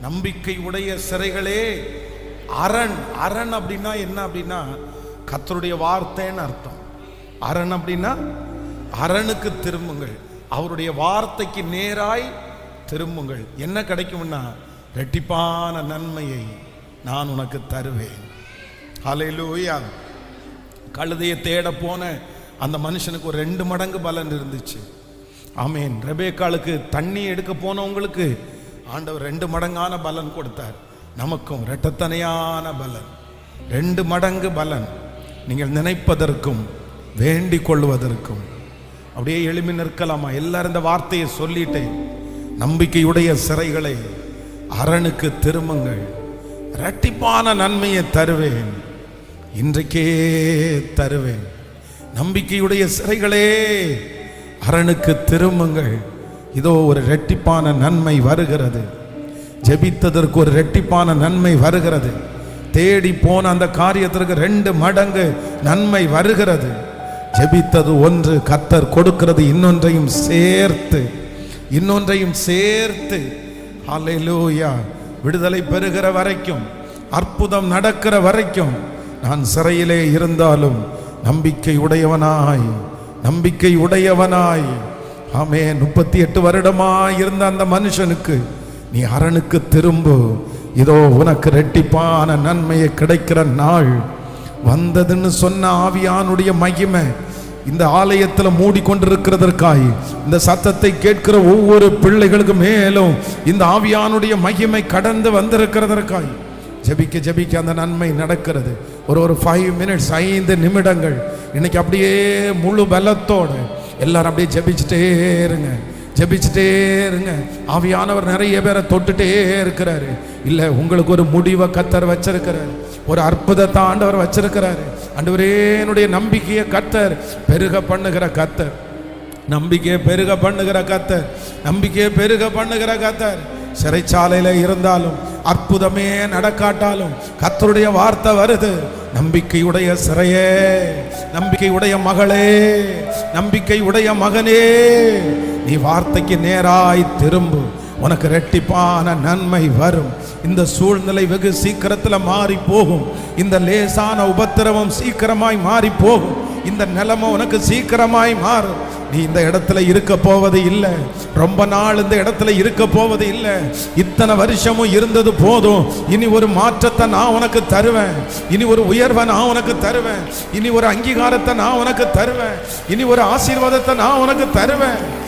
நம்பிக்கை உடைய சிறைகளே. அரண் அரண் அப்படின்னா என்ன அப்படின்னா கத்தருடைய வார்த்தைன்னு அர்த்தம். அரண் அப்படின்னா அரணுக்கு திரும்புங்கள். அவருடைய வார்த்தைக்கு நேராய் திரும்புங்கள். என்ன கிடைக்கும்னா ரெட்டிப்பான நன்மையை நான் உனக்கு தருவேன். அலையிலூயா கழுதையை தேட போன அந்த மனுஷனுக்கு ஒரு ரெண்டு மடங்கு பலன் இருந்துச்சு. ஆமேன் ரெபேக்காளுக்கு தண்ணி எடுக்க போனவங்களுக்கு ஆண்டவர் ரெண்டு மடங்கான பலன் கொடுத்தார். நமக்கும் இரட்டத்தனையான பலன். ரெண்டு மடங்கு பலன். நீங்கள் நினைப்பதற்கும் வேண்டிக் கொள்வதற்கும். அப்படியே எளிமை நிற்கலாமா? எல்லாரும் இந்த வார்த்தையை சொல்லிட்டேன் நம்பிக்கையுடைய சிறைகளை அரணுக்கு திரும்புங்கள். இரட்டிப்பான நன்மையை தருவேன். இன்றைக்கே தருவேன். நம்பிக்கையுடைய சிறைகளே அரணுக்கு திரும்புங்கள். இதோ ஒரு ரெட்டிப்பான நன்மை வருகிறது. ஜெபித்ததற்கு ஒரு ரெட்டிப்பான நன்மை வருகிறது. தேடி போன அந்த காரியத்திற்கு ரெண்டு மடங்கு நன்மை வருகிறது. ஜெபித்தது ஒன்று கத்தர் கொடுக்கிறது இன்னொன்றையும் சேர்த்து இன்னொன்றையும் சேர்த்து. அலையிலூயா விடுதலை பெறுகிற வரைக்கும் அற்புதம் நடக்கிற வரைக்கும் நான் சிறையிலே இருந்தாலும் நம்பிக்கை உடையவனாய் நம்பிக்கை உடையவனாய். ஆமே முப்பத்தி எட்டு வருடமா இருந்த அந்த மனுஷனுக்கு நீ அரணுக்கு திரும்பு. இதோ உனக்கு ரெட்டிப்பான நன்மையை கிடைக்கிற நாள் வந்ததுன்னு சொன்ன ஆவியானுடைய மகிமை இந்த ஆலயத்தில் மூடிக்கொண்டிருக்கிறதற்காய் இந்த சத்தத்தை கேட்கிற ஒவ்வொரு பிள்ளைகளுக்கு மேலும் இந்த ஆவியானுடைய மகிமை கடந்து வந்திருக்கிறதற்காய். ஜபிக்க ஜெபிக்க அந்த நன்மை நடக்கிறது. ஒரு ஒரு ஃபைவ் மினிட்ஸ் ஐந்து நிமிடங்கள். இன்னைக்கு அப்படியே முழு பலத்தோடு எல்லாரும் அப்படியே ஜெபிச்சுட்டே இருங்க. ஜெபிச்சுட்டே இருங்க. ஆவியானவர் நிறைய பேரை தொட்டுட்டே இருக்கிறாரு. இல்லை உங்களுக்கு ஒரு முடிவை கத்தர் வச்சிருக்கிறாரு. ஒரு அற்புதத்தை ஆண்டவர் வச்சிருக்கிறாரு. ஆண்டவரே என்னுடைய நம்பிக்கையை கத்தர் பெருக பண்ணுகிற கத்தர். நம்பிக்கையை பெருக பண்ணுகிற கத்தர். நம்பிக்கையை பெருக பண்ணுகிற கத்தர். சிறைச்சாலையில் இருந்தாலும் அற்புதமே நடக்காட்டாலும் கத்தருடைய வார்த்தை வருது. நம்பிக்கையுடைய சிறையே நம்பிக்கையுடைய மகளே நம்பிக்கையுடைய மகனே நீ வார்த்தைக்கு நேராய் திரும்பு. உனக்கு ரெட்டிப்பான நன்மை வரும். இந்த சூழ்நிலை வெகு சீக்கிரத்தில் மாறி போகும் இந்த லேசான உபத்திரவம் சீக்கிரமாய் மாறி போகும் இந்த நிலைமை உனக்கு சீக்கிரமாய் மாறும். நீ இந்த இடத்துல இருக்க போவது இல்லை. ரொம்ப நாள் இந்த இடத்துல இருக்க போவது இல்லை. இத்தனை வருஷமும் இருந்தது போதும். இனி ஒரு மாற்றத்தை நான் உனக்கு தருவேன். இனி ஒரு உயர்வை நான் உனக்கு தருவேன். இனி ஒரு அங்கீகாரத்தை நான் உனக்கு தருவேன். இனி ஒரு ஆசீர்வாதத்தை நான் உனக்கு தருவேன்.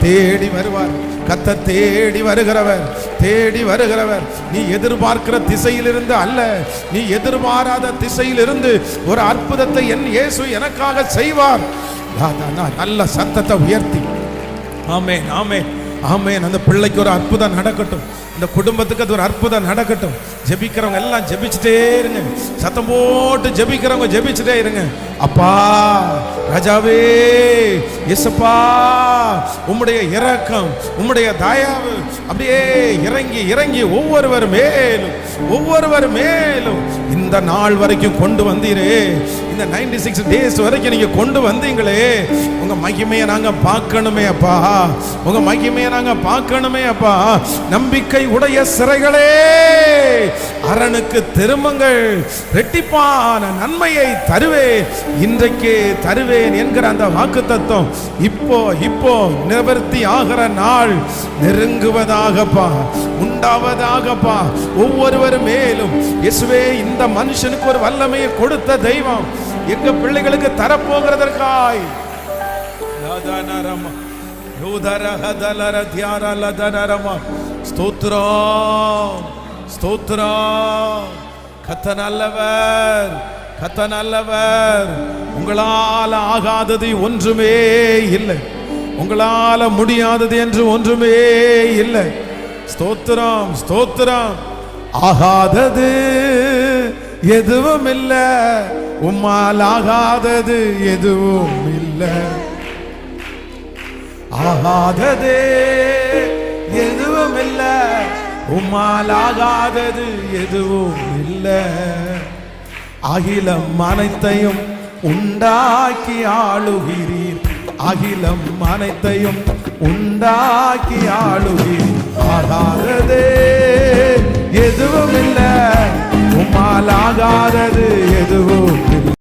தேடி வருவார். கத்த தேடி வருகிறவர். தேடி வருகிறவர். நீ எதிர்பார்க்கிற திசையிலிருந்து அல்ல. நீ எதிர்பாராத திசையிலிருந்து ஒரு அற்புதத்தை என் இயேசு எனக்காக செய்வார். நல்ல சத்தத்தை உயர்த்தி. ஆமே ஆமே ஆமே அந்த பிள்ளைக்கு ஒரு அற்புதம் நடக்கட்டும். இந்த குடும்பத்துக்கு அது ஒரு அற்புதம் நடக்கட்டும். ஜெபிக்கிறவங்க எல்லாம் ஜெபிச்சுட்டே இருங்க. சத்தம் போட்டு ஜெபிக்கிறவங்க ஜெபிச்சுட்டே இருங்க. அப்பா ராஜாவே இயேசப்பா உம்முடைய இறக்கம் உம்முடைய தயாவு. அப்படியே இறங்கி இறங்கி ஒவ்வொருவர் மேலும் ஒவ்வொருவர் மேலும் இந்த நாள் வரைக்கும் கொண்டு வந்தீரே. இந்த 96 சிக்ஸ் டேஸ் வரைக்கும் நீங்க கொண்டு வந்தீங்களே. உங்க மகிமையை நாங்க பார்க்கணுமே அப்பா. உங்க மகிமையை நாங்க பார்க்கணுமே அப்பா. நம்பிக்கை உடைய சிறைகளே அரணுக்கு திரும்புங்கள். ரெட்டிப்பான நன்மையை தருவேன் இன்றைக்கு தருவேன் என்கிற அந்த வாக்கு தத்துவம் இப்போ இப்போ நிவர்த்தி ஆகிற நாள் நெருங்குவதாகப்பா உண்டாவதாகப்பா. ஒவ்வொருவர் மேலும் இயேசுவே இந்த மனுஷனுக்கு ஒரு வல்லமையை கொடுத்த தெய்வம் எங்க பிள்ளைகளுக்கு தரப்போகிறதற்காய். ஸ்தோத்ரா யூதரஹதலர கத்த நல்லவர். கத்த நல்லவர். உங்களால் ஆகாதது ஒன்றுமே இல்லை. உங்களால முடியாதது என்று ஒன்றுமே இல்லை. ஸ்தோத்திரம் ஸ்தோத்திரம். ஆகாதது எதுவும் இல்லை உம்மால் ஆகாதது எதுவும் இல்லை ஆகாததே எதுவும் இல்லை உம்மால் ஆகாதது எதுவும் இல்லை அகிலம் அனைத்தையும் உண்டாக்கி ஆளுகிறீர். அகிலம் அனைத்தையும் உண்டாக்கி ஆளுகிறீர். ஆகாததே எதுவும் இல்லை உம்மால் ஆகாதது எதுவும்